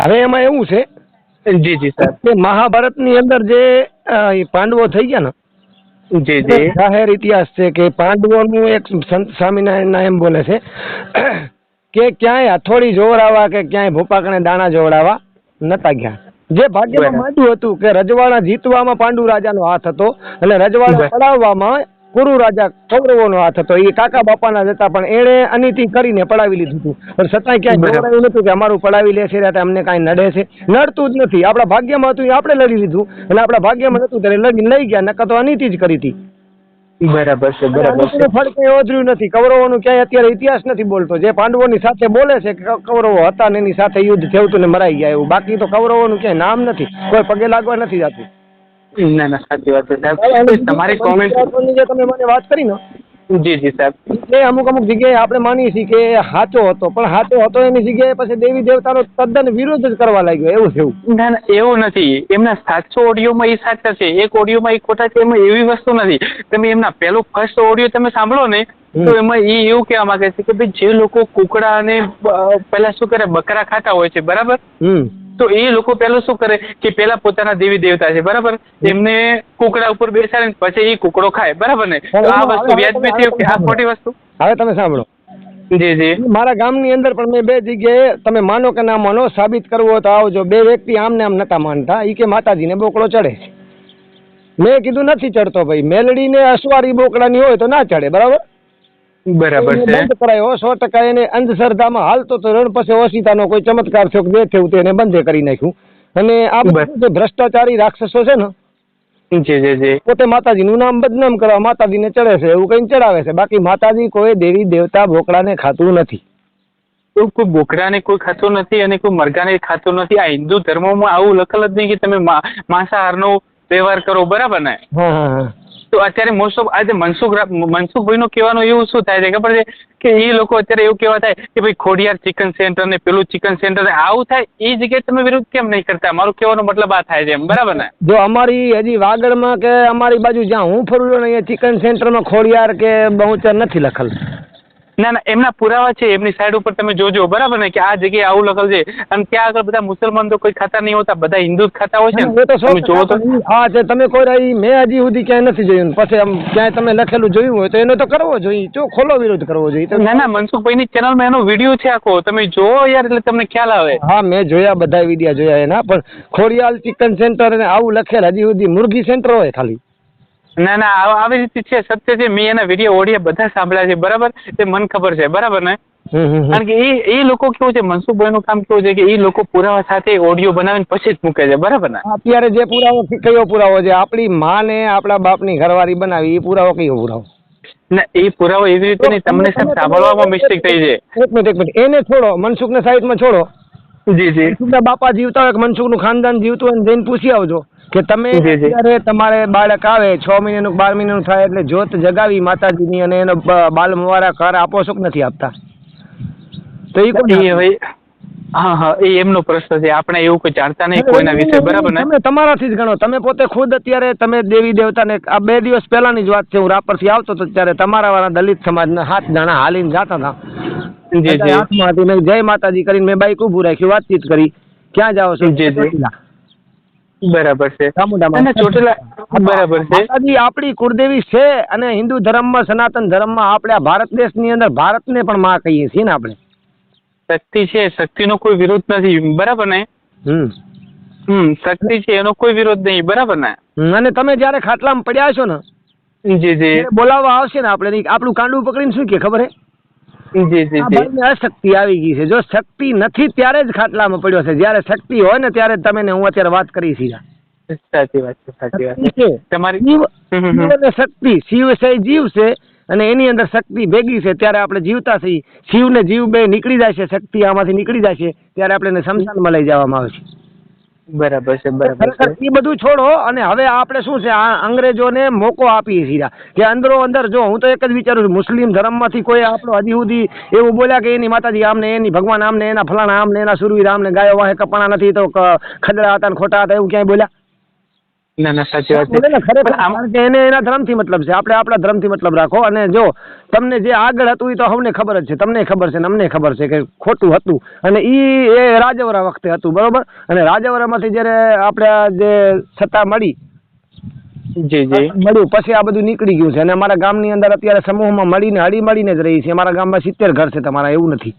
હવે એમાં એવું છે જી જી સાહેબ. કે મહાભારતની અંદર જે પાંડવો થઈ ગયા ને જી જી. જાહેર ઇતિહાસ છે કે પાંડવોનું એક સંત સ્વામિનારાયણના એમ બોલે છે કે ક્યાંય હથોડી જોવડાવવા કે ક્યાંય ભૂપાકણે દાણા જોવડાવવા નતા ગયા. જે ભાગ્યમાં માંડ્યું હતું કે રજવાડા જીતવામાં પાંડુ રાજાનો હાથ હતો એટલે રજવાડા. પડાવવામાં કુરુ રાજા કૌરવોનો હાથ હતો. એ કાકા બાપાના જ હતા પણ એણે અનીતિ કરીને પડાવી લીધું હતું. પણ છતાંય ક્યાંય જોડાયું નતું કે અમારું પડાવી લે છે એટલે અમને કાંઈ નડે છે. નડતું જ નથી. આપણા ભાગ્યમાં હતું એ આપણે લડી લીધું. અને આપણા ભાગ્યમાં નતું ત્યારે લડી લઈ ગયા નકર તો અનીતિ જ કરી હતી. બરાબર છે બરાબર છે. ફળ કઈ ઓજર્યું નથી. કૌરવોનું ક્યાંય અત્યારે ઇતિહાસ નથી બોલતો. જે પાંડવોની સાથે બોલે છે કે કૌરવો હતા ને એની સાથે યુદ્ધ થયું હતું ને મરાઈ ગયા એવું. બાકી તો કૌરવોનું ક્યાંય નામ નથી. કોઈ પગે લાગવા નથી જતું. ના ના સાચી વાત છે સાહેબ. તમારી કોમેન્ટ જે તમે મને વાત કરી ને. જી જી સાહેબ. એ અમુક અમુક જગ્યાએ આપણે માનીએ છીએ કે સાચો હતો પણ સાચો હતો એની જગ્યાએ પછી દેવી દેવતાનો તદ્દન વિરોધ જ કરવા લાગ્યો એવું થયું ના ના એવું નથી. એમના સાતસો ઓડિયોમાં એ સાચા છે. એક ઓડિયોમાં એ ખોટા છે એમાં એવી વસ્તુ નથી. તમે એમના પહેલું ફર્સ્ટ ઓડિયો તમે સાંભળો ને તો એમાં એ એવું કહેવા માંગે છે કે ભાઈ જે લોકો કુકડા અને પેલા શું કરે બકરા ખાતા હોય છે બરાબર? તો એ લોકો પેલું શું કરે કે પેલા પોતાના દેવી દેવતા છે બરાબર? એમને કુકડા ઉપર બેસાડે પછી એ કુકડો ખાય બરાબર ને? તો આ વસ્તુ વ્યાજબી છે કે? આ ખોટી વસ્તુ? હવે તમે સાંભળો. જી જી. મારા ગામની અંદર પણ મેં બે જગ્યાએ તમે માનો કે ના માનો સાબિત કરવો તો આવજો. બે વ્યક્તિ આમને આમ નતા માનતા. ઈ કે માતાજીને બોકડો ચડે છે. મેં કીધું નથી ચડતો ભાઈ. મેલડીને અસવારી બોકડાની હોય તો ના ચડે બરાબર? બરાબર છે. બંધ કરાયો. સો ટકા એને અંધશ્રદ્ધામાં હાલતો તો રણ પછી ઓશિતાનો કોઈ ચમત્કાર થયો બે થયું તેને બંધ કરી નાખ્યું. અને આ જે ભ્રષ્ટાચારી રાક્ષસો છે ને જી જી જી. પોતે માતાજીનું નામ બદનામ કરવા માતાજીને ચડે છે એવું કઈ ચડાવે છે. બાકી માતાજી કોઈ દેવી દેવતા બોકડાને ખાતું નથી. કોઈ બોકડાને કોઈ ખાતું નથી અને કોઈ મરઘાને ખાતું નથી. આ હિન્દુ ધર્મમાં આવું લખેલ જ નહીં કે તમે મા- માંસાહારનો વ્યવહાર કરો. બરાબર ને? હા હા. તો અત્યારે મોસ્ટ ઓફ આજે મનસુખ મનસુખભાઈ મનસુખભાઈનું કહેવાનું એવું શું થાય છે? ખબર છે કે એ લોકો અત્યારે એવું કહેવા થાય કે ભાઈ ખોડિયાર ચિકન સેન્ટર ને પેલું ચિકન સેન્ટર આવું થાય, એ જગ્યાએ તમે વિરુદ્ધ કેમ નહીં કરતા? મારું કહેવાનો મતલબ આ થાય છે એમ, બરાબર ને? જો અમારી હજી વાગડમાં કે અમારી બાજુ જ્યાં હું ફરું છું ને અહીંયા ચિકન સેન્ટરમાં ખોડિયાર કે બહુચર નથી લખેલ. ના ના એમના પુરાવા છે એમની સાઈડ ઉપર તમે જોજો બરાબર ને? કે આ જગ્યાએ આવું લખેલ છે. અને ત્યાં આગળ બધા મુસલમાન તો કોઈ ખાતા નહીં હોતા બધા હિન્દુ જ ખાતા હોય છે ને? તમે જોવો તો. હા છે તમે કોઈ રહી મેં હજી સુધી ક્યાંય નથી જોયું. પછી આમ ક્યાંય તમે લખેલું જોયું હોય તો એનો તો કરવો જોઈએ જો ખોલો વિરોધ કરવો જોઈએ. ના ના મનસુખભાઈની ચેનલમાં એનો વીડિયો છે આખો. તમે જોવો યાર એટલે તમને ખ્યાલ આવે. હા મેં જોયા બધા વિડિયા જોયા એના. પણ ખોડિયાલ ચિકન સેન્ટર ને આવું લખેલ હજી સુધી મુરગી સેન્ટર હોય ખાલી. ના ના આ- આવી રીતે છે. સત્ય છે મેં એના વીડિયો ઓડિયા બધા સાંભળ્યા છે. બરાબર? તે મને ખબર છે. બરાબર ને. કારણ કે એ એ લોકો કેવું છે મનસુખભાઈ નું કામ કેવું છે કે એ લોકો પુરાવા સાથે ઓડિયો બનાવીને પછી જ મૂકે છે. બરાબર ને? અત્યારે જે પુરાવો કયો પુરાવો છે? આપણી માને આપણા બાપની ઘરવાળી બનાવી એ પુરાવો કયો પુરાવો? ના એ પુરાવો એવી રીતે નહીં. તમને સાહેબ સાંભળવામાં મિસ્ટેક થઈ છે. એક મિનિટ એક મિનિટ. એને છોડો. મનસુખ ને સાઈડમાં છોડો. જી જી. બાપા જીવતા હોય કે મનસુખનું ખાનદાન જીવતું હોય જઈને પૂછી આવજો. કે તમે. અત્યારે તમારે બાળક આવે છ મહિનાનું બાર મહિનાનું થાય એટલે જોત જગાવી માતાજીની અને એનો બાલ મુવારા કર આપો છો કે નથી આપતા? તો એ કોઈ હવે હા હા એ એમનો પ્રશ્ન છે. આપણે એવું કોઈ જાણતા નહીં કોઈના વિશે બરાબર ને? તમે તમારાથી જ ગણો. તમે પોતે ખુદ અત્યારે તમે દેવી દેવતાને આ બે દિવસ પહેલાની જ વાત છે. હું રાપરથી આવતો હતો ત્યારે તમારા વાળા દલિત સમાજના હાથ જણા હાલીને જતા હતા. જી જી. હાથમાં હતી મેં જય માતાજી કરીને મેં બાઈક ઊભું રાખ્યું. વાતચીત કરી. ક્યાં જાઓ છો? જી, જી. બરાબર છે. અને ચોટીલા બરાબર છે. માતાજી આપણી કુળદેવી છે અને હિન્દુ ધર્મમાં સનાતન ધર્મમાં આપણે આ ભારત દેશની અંદર ભારતને પણ માં કહીએ છીએ ને આપણે. શક્તિ છે શક્તિનો કોઈ વિરોધ નથી. બરાબર ને? હમ. હમ શક્તિ છે એનો કોઈ વિરોધ નહીં. બરાબર ને? અને તમે જ્યારે ખાટલામાં પડ્યા છો ને જી જી. બોલાવવા આવશે ને આપણે. આપણું કાંડું પકડીને શું કે ખબર હે? અશક્તિ આવી ગઈ છે. જો શક્તિ નથી ત્યારે જ ખાટલામાં પડ્યો છે. જ્યારે શક્તિ હોય ને ત્યારે તમે ને હું અત્યારે વાત કરી સાચી વાત છે સાચી વાત શક્તિ છે. તમારી શક્તિ. શિવ છે જીવ છે અને એની અંદર શક્તિ ભેગી છે. ત્યારે આપણે જીવતા છીએ. શિવ ને જીવ બે નીકળી જાય છે શક્તિ આમાંથી નીકળી જાય છે. ત્યારે આપણે સમશાનમાં લઈ જવામાં આવે છે. બરાબર છે, બરાબર એ બધું છોડો અને હવે આપણે શું છે, આ અંગ્રેજોને મોકો આપીએ છીએ. કે અંદરો અંદર જો, હું તો એક જ વિચારું છું, મુસ્લિમ ધર્મમાંથી કોઈ આપણો હજી સુધી એવું બોલ્યા કે એની માતાજી આમને, એની ભગવાન આમને, એના ફલાણા આમને, એના સુરવીર આમને ગાયો વાહે કપાણા નથી, તો ખદડા હતા ને ખોટા હતા, એવું ક્યાંય બોલ્યા? ના ના સાચી વાત છે. ખરેખર પણ આમ કારણ કે એને એના ધર્મથી મતલબ છે. આપણે આપણા ધર્મથી મતલબ રાખો. અને જો તમને જે આગળ હતું એ તો અમને ખબર જ છે. તમને ખબર છે ને અમને ખબર છે કે ખોટું હતું. અને ઈ એ રાજવરા વખતે હતું બરોબર? અને રાજવરામાંથી જ્યારે આપણે આપડે જે સત્તા મળી જી જી. મળ્યું. પછી આ બધું નીકળી ગયું છે. અને અમારા ગામની અંદર અત્યારે સમૂહમાં મળીને હળી મળીને જ રહી છે. અમારા ગામમાં સિત્તેર ઘર છે તમારા એવું નથી.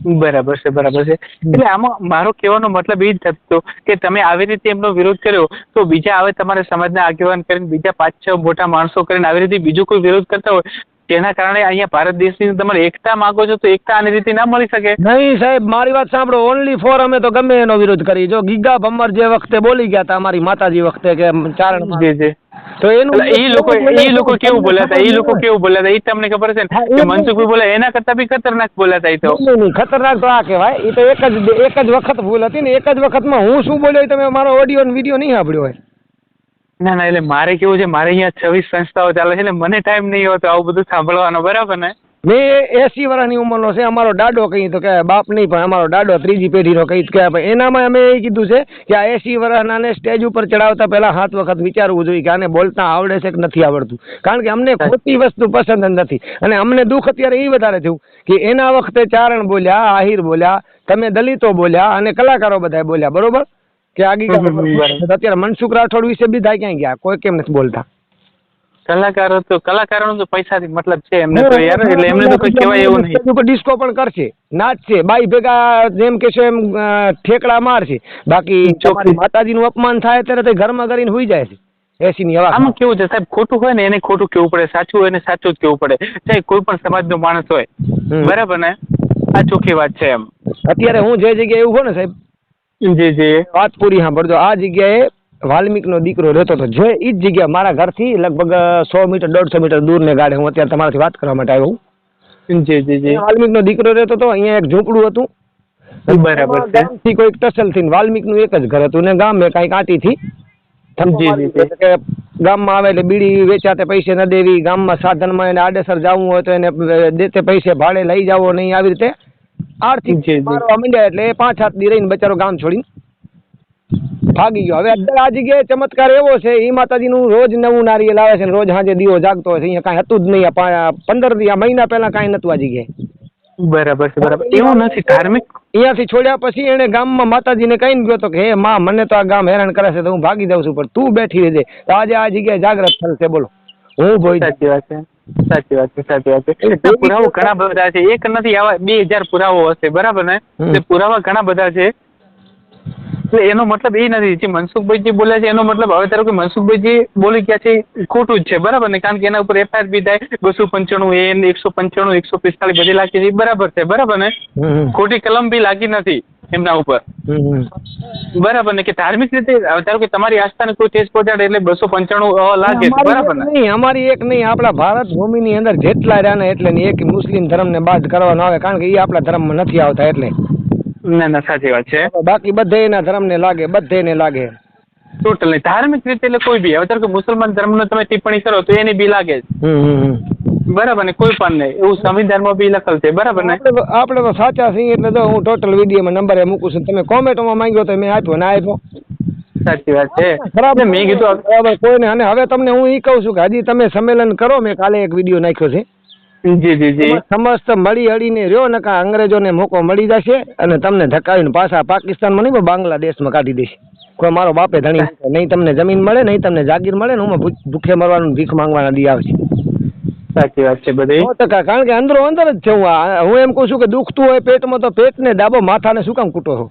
બરાબર છે બરાબર છે. એટલે આમાં મારો કહેવાનો મતલબ એ જ થતો કે તમે આવી રીતે એમનો વિરોધ કર્યો તો બીજા હવે તમારા સમાજના આગેવાન કરીને બીજા પાંચ છ મોટા માણસો કરીને આવી રીતે બીજું કોઈ વિરોધ કરતા હોય તેના કારણે અહીંયા ભારત દેશની તમારે એકતા માંગો છો તો એકતા આની રીતે ના મળી શકે? નહીં સાહેબ મારી વાત સાંભળો. ઓનલી ફોર અમે તો ગમે એનો વિરોધ કરી જો ગીગા ભમર જે વખતે બોલી ગયા હતા અમારી માતાજી વખતે કે ચારણ જી જી. તો એનું એ લોકો એ લોકો કેવું બોલ્યા હતા એ લોકો કેવું બોલ્યા હતા એ તમને ખબર છે ને. કે મનસુખભાઈ બોલે એના કરતા બી ખતરનાક બોલ્યા હતા એ તો ખતરનાક તો આ કહેવાય. એ તો એક જ એક જ વખત ભૂલ હતી ને એક જ વખતમાં હું શું બોલ્યો તમે મારો ઓડિયો ને વીડિયો નહીં સાંભળ્યો હોય. ના ના એટલે મારે કેવું છે? મારે અહીંયા છવ્વીસ સંસ્થાઓ ચાલે છે એટલે મને ટાઈમ નહીં હોતો આવું બધું સાંભળવાનો બરાબર ને? મેં એસી વર્ષની ઉંમરનો છે અમારો દાડો કહી તો કે બાપ નહીં પણ અમારો દાડો ત્રીજી પેઢીનો કહી કે એનામાં અમે એ કીધું છે કે આ એસી વર્ષનાને સ્ટેજ ઉપર ચડાવતા પહેલાં સાત વખત વિચારવું જોઈએ કે આને બોલતા આવડે છે કે નથી આવડતું. કારણ કે અમને ખોટી વસ્તુ પસંદ નથી. અને અમને દુઃખ અત્યારે એ વધારે થયું કે એના વખતે ચારણ બોલ્યા આહિર બોલ્યા તમે દલિતો બોલ્યા અને કલાકારો બધા બોલ્યા. બરોબર? કે આગી. અત્યારે મનસુખ રાઠોડ વિશે બધા ક્યાં ગયા? કોઈ કેમ નથી બોલતા? કલાકારો તો કલાકારોનો તો પૈસાથી મતલબ છે એમને તો યાર એટલે એમને તો કોઈ કહેવાય એવું નહીં. તો ડિસ્કો પણ કરશે. નાચશે બાઈ ભેગા જેમ કહેશો એમ ઠેકડા મારશે. બાકી ચોખ્ખી. માતાજીનું અપમાન થાય ત્યારે તે ઘરમાં કરીને હોઈ જાય છે. એસી ની હવા આમાં કેવું છે? સાહેબ ખોટું હોય ને એને ખોટું કેવું પડે. સાચું હોય ને સાચું જ કેવું પડે. ચાહે કોઈ પણ સમાજનો માણસ હોય બરાબર ને? આ ચોખ્ખી વાત છે એમ. અત્યારે હું જે જગ્યાએ એવું હોય ને સાહેબ જી જી. વાત પૂરી સાંભળજો. આ જગ્યાએ વાલ્મીકનો દીકરો રહેતો હતો. જે ઈ જ જગ્યા મારા ઘરથી લગભગ સો મીટર દોઢસો મીટર દૂરને ગાડે હું અત્યારે તમારાથી વાત કરવા માટે આવ્યો હું જી જી જી. વાલ્મિકનો દીકરો રહેતો હતો અહીંયા એક ઝૂંપડું હતું. બરાબર ગામથી કોઈક ટસલથી વાલ્મીકનું એક જ ઘર હતું ને ગામે કાંઈક આંટીથી. ગામમાં આવે એટલે બીડી વેચાતે પૈસે ન દેવી ગામમાં સાધનમાં એને આડેસર જવું હોય તો એને દેતે પૈસે ભાડે લઈ જાવો નહીં આવી રીતે. આર્થિક જી. એટલે એ પાંચ હાથ દી રહીને બચારો ગામ છોડીને ભાગી ગયો. હવે અત્યારે આ જગ્યાએ ચમત્કાર એવો છે ઈ માતાજીનું રોજ નવું નારિયેલ આવે છે રોજ સાંજે દીવો જાગતો હોય છે અહીંયા કાંઈ હતું જ નહીં. પંદર દી મહિના પહેલા કાંઈ નતું આ જગ્યાએ. બરાબર છે બરાબર. એવું નથી ધાર્મિક? અહીંયાથી છોડ્યા પછી એને ગામમાં માતાજીને કહીને ગયો તો કે હે માં મને તો આ ગામ હેરાન કરે છે તો હું ભાગી જાઉં છું પણ તું બેઠી રહેજે. તો આજે આ જગ્યાએ જાગ્રત થશે બોલો. હું ભોઈ સાચી વાત છે સાચી વાત છે સાચી વાત છે. પુરાવો ઘણા બધા છે એક નથી આવા બે હજાર પુરાવો હશે બરાબર ને? પુરાવા ઘણા બધા છે. એટલે એનો મતલબ એ નથી. જે મનસુખભાઈ જે બોલ્યા છે એનો મતલબ હવે ધારો કે મનસુખભાઈ જે બોલી ગયા છે ખોટું જ છે બરાબર ને? કારણ કે એના ઉપર એફઆઈઆર બી થાય બસો પંચાણું એ એકસો પંચાણું એકસો પિસ્તાળીસ બધી લાગી છે બરાબર છે બરાબર ને? ખોટી કલમ બી લાગી નથી એમના ઉપર. બરાબર ને? કે ધાર્મિક રીતે ધારો કે તમારી આસ્થાને કોઈ ઠેસ પહોંચાડે એટલે બસો પંચાણું લાગે બરાબર ને? નહીં અમારી એક નહીં આપણા ભારત ભૂમિની અંદર જેટલા રહ્યા ને એટલે એક મુસ્લિમ ધર્મને બાદ કરવાનો આવે કારણ કે એ આપણા ધર્મમાં નથી આવતા એટલે. ના ના સાચી વાત છે. બાકી બધે એના ધર્મને લાગે બધે એને લાગે. ટોટલ ધાર્મિક રીતે એટલે કોઈ બી હવે ધારો કે મુસલમાન ધર્મનો તમે ટિપ્પણી કરો તો એની બી લાગે જ. બરાબર ને? કોઈ પણ નહીં. એવું સંવિધાનમાં બી લખેલ છે. બરાબર ને? આપણે તો- સાચા છીએ એટલે તો હું ટોટલ વિડીયોમાં નંબર મૂકું છું. તમે કોમેન્ટમાં માંગ્યો તો મેં આપ્યો ના આપ્યો. સાચી વાત છે. બરાબર. મેં કીધું બરાબર કોઈને અને હવે તમને હું એ કહું છું કે હજી તમે સંમેલન કરો. મેં કાલે એક વીડિયો નાખ્યો છે. જી જી જી. સમસ્ત મળી હળીને રહ્યો નકા અંગ્રેજોને મોકો મળી જશે અને તમને ધકાવીને પાછા પાકિસ્તાનમાં નહીં પણ બાંગ્લાદેશમાં કાઢી દેશે. કોઈ મારો બાપે ધણી નહીં તમને જમીન મળે નહીં તમને જાગીર મળે ને હું ભૂખે મરવાનું ભીખ માંગવાના દી આવશે સાચી વાત છે બધી. સો ટકા કારણ કે અંદરો અંદર જ છે હું હું એમ કહું છું કે દુખતું હોય પેટમાં તો પેટને દાબો માથાને શું કામ કૂટો છો?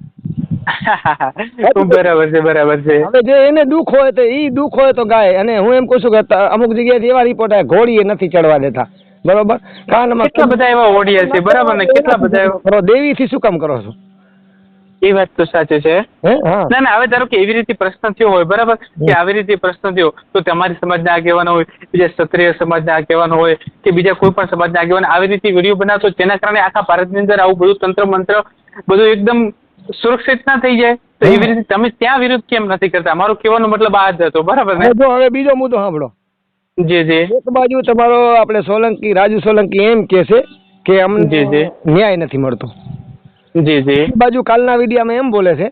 બરાબર છે બરાબર છે. હવે જે એને દુઃખ હોય તો એ દુઃખ હોય તો ગાય. અને હું એમ કહું છું કે અમુક જગ્યાએ એવા રિપોર્ટ આવે ઘોડીએ નથી ચડવા દેતા. બરોબર? કાનમાં કેટલા બધા એવા ઓડિયા છે બરાબર ને? કેટલા બધા એવા? કરો દેવીથી શું કામ કરો છો? એ વાત તો સાચી છે. ના ના હવે ધારો કે એવી રીતે પ્રશ્ન થયો હોય બરાબર? કે આવી રીતે પ્રશ્ન થયો તો તમારી સમાજના આગેવાનો હોય બીજા ક્ષત્રિય સમાજના આગેવાનો હોય કે બીજા કોઈ પણ સમાજના આગેવાનો આવી રીતે વીડિયો બનાવતો તેના કારણે આખા ભારતની અંદર આવું બધું તંત્ર મંત્ર બધું એકદમ સુરક્ષિત ના થઈ જાય તો એવી રીતે તમે ત્યાં વિરુદ્ધ કેમ નથી કરતા? મારો કહેવાનો મતલબ આ જ હતો બરાબર ને? જો હવે બીજો મુદ્દો સાંભળો. જી જી. એક બાજુ તમારો આપણે સોલંકી રાજુ સોલંકી એમ કે છે કે અમને. ન્યાય નથી મળતો. જી જી. એક બાજુ કાલના વિડીયામાં એમ બોલે છે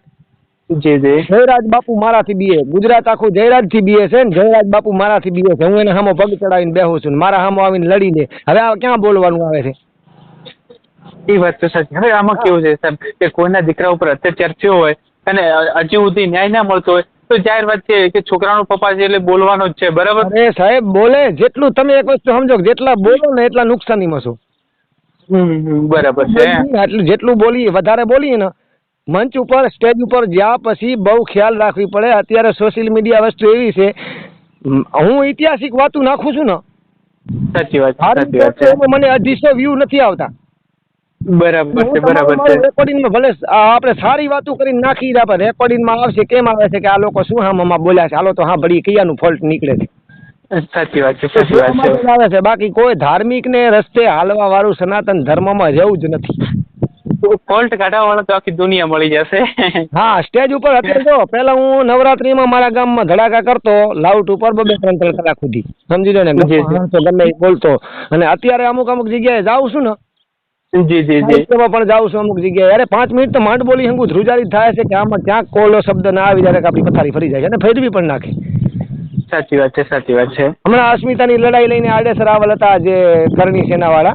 જી જી. જયરાજ બાપુ મારાથી બીએ. ગુજરાત આખું જયરાજથી બીએ છે ને? જયરાજ બાપુ મારાથી બીએ છે. હું એને સામો પગ ચડાવીને બેહું છું મારા સામો આવીને લડી દે હવે આ ક્યાં બોલવાનું આવે છે? એ વાત તો સાચી. હવે આમાં કેવું છે સાહેબ? કે કોઈના દીકરા ઉપર અત્યાચાર થયો હોય અને હજી સુધી ન્યાય ના મળતો હોય તો જાહેર વાત છે કે છોકરાનો પપ્પા છે એટલે બોલવાનો જ છે બરાબર? અરે સાહેબ બોલે જેટલું તમે એક વસ્તુ સમજો જેટલા બોલો ને એટલા નુકસાનીમાં છો. બરાબર છે. એટલું જેટલું બોલીએ વધારે બોલીએ ને મંચ ઉપર સ્ટેજ ઉપર જ્યાં પછી બહુ ખ્યાલ રાખવી પડે. અત્યારે સોશિયલ મીડિયા વસ્તુ એવી છે હું ઐતિહાસિક વાતું નાખું છું ને. સાચી વાત સાચી વાત છે. મને અઢીસો વ્યૂ નથી આવતા. બરાબર છે બરાબર છે. રેકોર્ડિંગમાં ભલે આપણે સારી વાતો કરીને નાખી દે પણ રેકોર્ડિંગમાં આવશે કેમ આવે છે કે આ લોકો શું હામાં બોલ્યા છે? હાલો તો હા ભળી કયાનું ફોલ્ટ નીકળે છે. સાચી વાત છે સાચી વાત છે. આવે છે. બાકી કોઈ ધાર્મિક ને રસ્તે હાલવા વાળું સનાતન ધર્મમાં રહેવું જ નથી. ફોલ્ટ કાઢવા વાળા તો આખી દુનિયા મળી જશે. હા સ્ટેજ ઉપર અત્યારે જો પેલા હું નવરાત્રીમાં મારા ગામમાં ધડાકા કરતો લાઉટ ઉપર બબે ત્રણ ત્રણ કલાક સુધી. સમજી લો ને ગમે બોલતો. અને અત્યારે અમુક અમુક જગ્યાએ જાઉં છું ને જી જી જી. સાહિત્યમાં પણ જાઉં છું અમુક જગ્યાએ. અરે પાંચ મિનિટ તો માંડ બોલી હંગું ધ્રુજારી થાય છે કે આમાં ક્યાંક કોલો શબ્દ ના આવી જાય આપણી પથારી ફરી જાય છે. અને ફેરવી પણ નાખે. સાચી વાત છે સાચી વાત છે. હમણાં અસ્મિતાની લડાઈ લઈને આડેસર આવેલ હતા જે કરણી સેનાવાળા.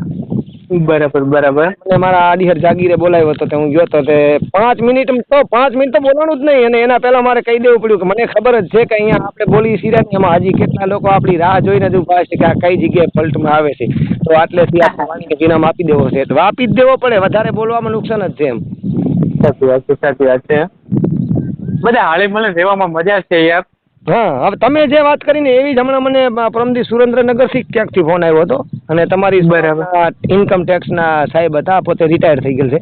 બરાબર બરાબર. અને મારા આડીહર જાગીરે બોલાવ્યો હતો તે હું ગયો હતો તે પાંચ મિનિટ તો પાંચ મિનિટ તો બોલવાનું જ નહીં. અને એના પહેલા મારે કહી દેવું પડ્યું કે મને ખબર જ છે કે અહીંયા આપણે બોલી સિર્યા ને એમાં હજી કેટલા લોકો આપણી રાહ જોઈને જ ઊભા છે કે આ કઈ જગ્યાએ ફલ્ટમાં આવે છે. તો આટલેથી આપણે વાણીને વિરામ આપી દેવો છે. તો આપી જ દેવો પડે. વધારે બોલવામાં નુકસાન જ છે એમ. સાચી વાત છે સાચી વાત છે. બધા હાલે મળે રહેવામાં મજા છે યાર. હા હવે તમે જે વાત કરીને એવી જ હમણાં મને પરમદી સુરેન્દ્રનગરથી ક્યાંકથી ફોન આવ્યો હતો? અને તમારી બરાબર. ઇન્કમ ટેક્સના સાહેબ હતા પોતે રિટાયર થઈ ગયેલ છે.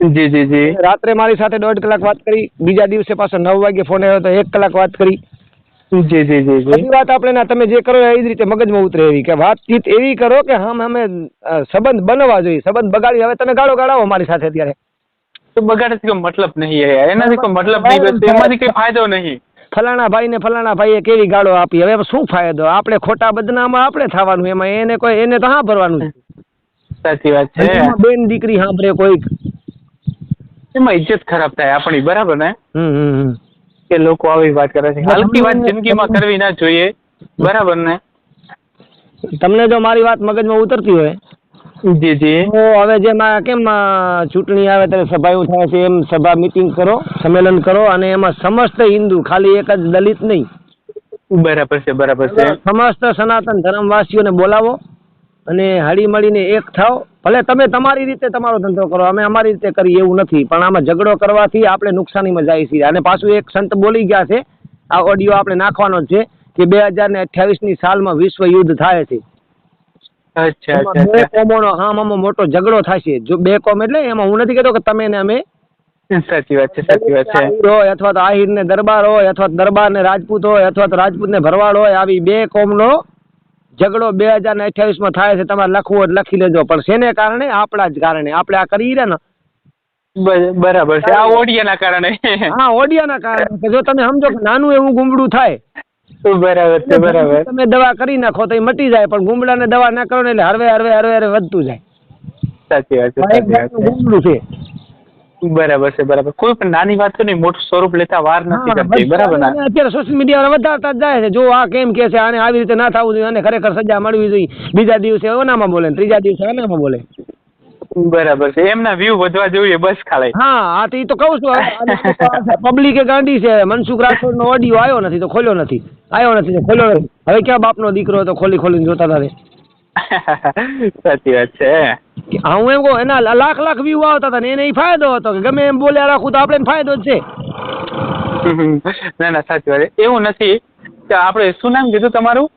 જી જી જી. રાત્રે મારી સાથે દોઢ કલાક વાત કરી બીજા દિવસે પાછો નવ વાગે ફોન આવ્યો તો એક કલાક વાત કરી. જી જી જી જી. વાત આપણે ના તમે જે કરો એ જ રીતે મગજમાં ઉતરે એવી કે વાતચીત એવી કરો કે હમ અમે સંબંધ બનવા જોઈએ સંબંધ બગાડી હવે તમે ગાળો ગાળાવો મારી સાથે અત્યારે. તો બગાડથી કોઈ મતલબ નહીં એનાથી કોઈ મતલબ નહીં એમાંથી કઈ ફાયદો નહીં. ફલાણા ભાઈ ને ફલાણા ભાઈએ કેવી ગાળો આપી? હવે શું ફાયદો? આપણે ખોટા બદનામાં આપણે થવાનું એમાં એને કોઈ એને તો હા ભરવાનું છે. સાચી વાત છે. બેન દીકરી સાંભળે કોઈક. એમાં ઇજ્જત ખરાબ થાય આપણી બરાબર ને. કે લોકો આવી વાત કરે છે. હલકી વાત જિંદગીમાં કરવી ના જોઈએ. બરાબર ને? તમને જો મારી વાત મગજમાં ઉતરતી હોય જી જી. તો હવે જેમાં કેમ ચૂંટણી આવે ત્યારે સભાઓ થાય છે એમ સભા મિટિંગ કરો સંમેલન કરો અને એમાં સમસ્ત હિન્દુ ખાલી એક જ દલિત નહીં. બરાબર છે બરાબર છે. સમસ્ત સનાતન ધર્મવાસીઓને બોલાવો અને હળી મળીને એક થાઓ ભલે તમે તમારી રીતે તમારો ધંધો કરો અમે અમારી રીતે કરીએ એવું નથી પણ આમાં ઝઘડો કરવાથી આપણે નુકસાનીમાં જાય છીએ. અને પાછું એક સંત બોલી ગયા છે આ ઓડિયો આપણે નાખવાનો જ છે કે બે હજાર ને અઠ્યાવીસની સાલમાં વિશ્વ યુદ્ધ થાય છે. અચ્છા અચ્છા બે કોમોનો મોટો ઝઘડો થશે. જો બે કોમ એટલે એમાં હું નથી કહેતો કે તમે ને અમે સાચી વાત છે સાચી વાત છે. હોય અથવા તો આહિર ને દરબાર હોય અથવા તો દરબાર ને રાજપૂત હોય અથવા તો રાજપૂત ને ભરવાડ હોય આવી બે કોમનો ઝઘડો બે હજાર ને અઠ્યાવીસમાં થાય છે તમારે લખવું હોય લખી લેજો. પણ શેને કારણે? આપણા જ કારણે. આપણે આ કરી રહ્યા ને. બરાબર છે. આ ઓડિયાના કારણે. હા ઓડિયાના કારણે. જો તમે સમજો કે નાનું એવું ગુમડું થાય બરાબર છે બરાબર તમે દવા કરી નાખો તો એ મટી જાય પણ ગુમડાને દવા ના કરો ને એટલે હરવે હરવે હરવે હરવે વધતું જાય. સાચી વાત છે સાચી વાત જાતનું ગુમડું છે. બરાબર છે બરાબર. કોઈ પણ નાની વાત નહીં મોટું સ્વરૂપ લેતા વાર નથી કરતી બરાબર ના? અત્યારે સોશિયલ મીડિયા વધારતા જ જાય છે. જો આ કેમ કે છે આને આવી રીતે ના થવું જોઈએ અને ખરેખર સજા મળવી જોઈએ. બીજા દિવસે ઓનામાં બોલે ત્રીજા દિવસે આનામાં બોલે. બરાબર છે. એમના વ્યૂ વધવા જોઈએ બસ ખાલી. હા હા તો એ તો કહું છું. પબ્લિકે ગાંડી છે. મનસુખ રાઠોડ નો ઓડિયો આવ્યો નથી તો ખોલ્યો નથી. આવ્યો નથી તો ખોલ્યો નથી. હવે ક્યાં બાપનો દીકરો તો ખોલી ખોલીને જોતા હતા સાચી વાત છે હું. એમ કહું એના લાખ લાખ વ્યૂ આવતા હતા ને એને એ ફાયદો હતો કે ગમે એમ બોલ્યા રાખું તો આપણે ફાયદો જ છે. ના ના સાચી વાત એવું નથી કે આપણે શું નામ કીધું તમારું?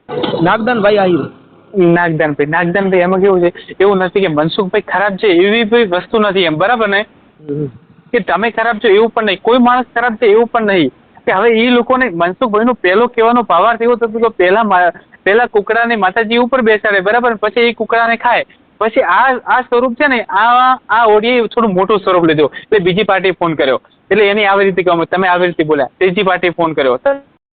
નાગદાનભાઈ આહિર. નાગદાનભાઈ. નાગદાનભાઈ એમાં કેવું છે? એવું નથી કે મનસુખભાઈ ખરાબ છે એવી કોઈ વસ્તુ નથી એમ બરાબર ને? કે તમે ખરાબ છો એવું પણ નહીં. કોઈ માણસ ખરાબ છે એવું પણ નહીં. કે હવે એ લોકોને મનસુખભાઈનો પહેલો કહેવાનો ભાવાર્થ એવો થતો કે પહેલા પહેલા કુકડાને માતાજી ઉપર બેસાડે બરાબર પછી એ કુકડાને ખાય. પછી આ આ સ્વરૂપ છે ને આ આ ઓડિયે થોડું મોટું સ્વરૂપ લીધું. એટલે બીજી પાર્ટીએ ફોન કર્યો. એટલે એની આવી રીતે કહો તમે આવી રીતે બોલ્યા. ત્રીજી પાર્ટીએ ફોન કર્યો.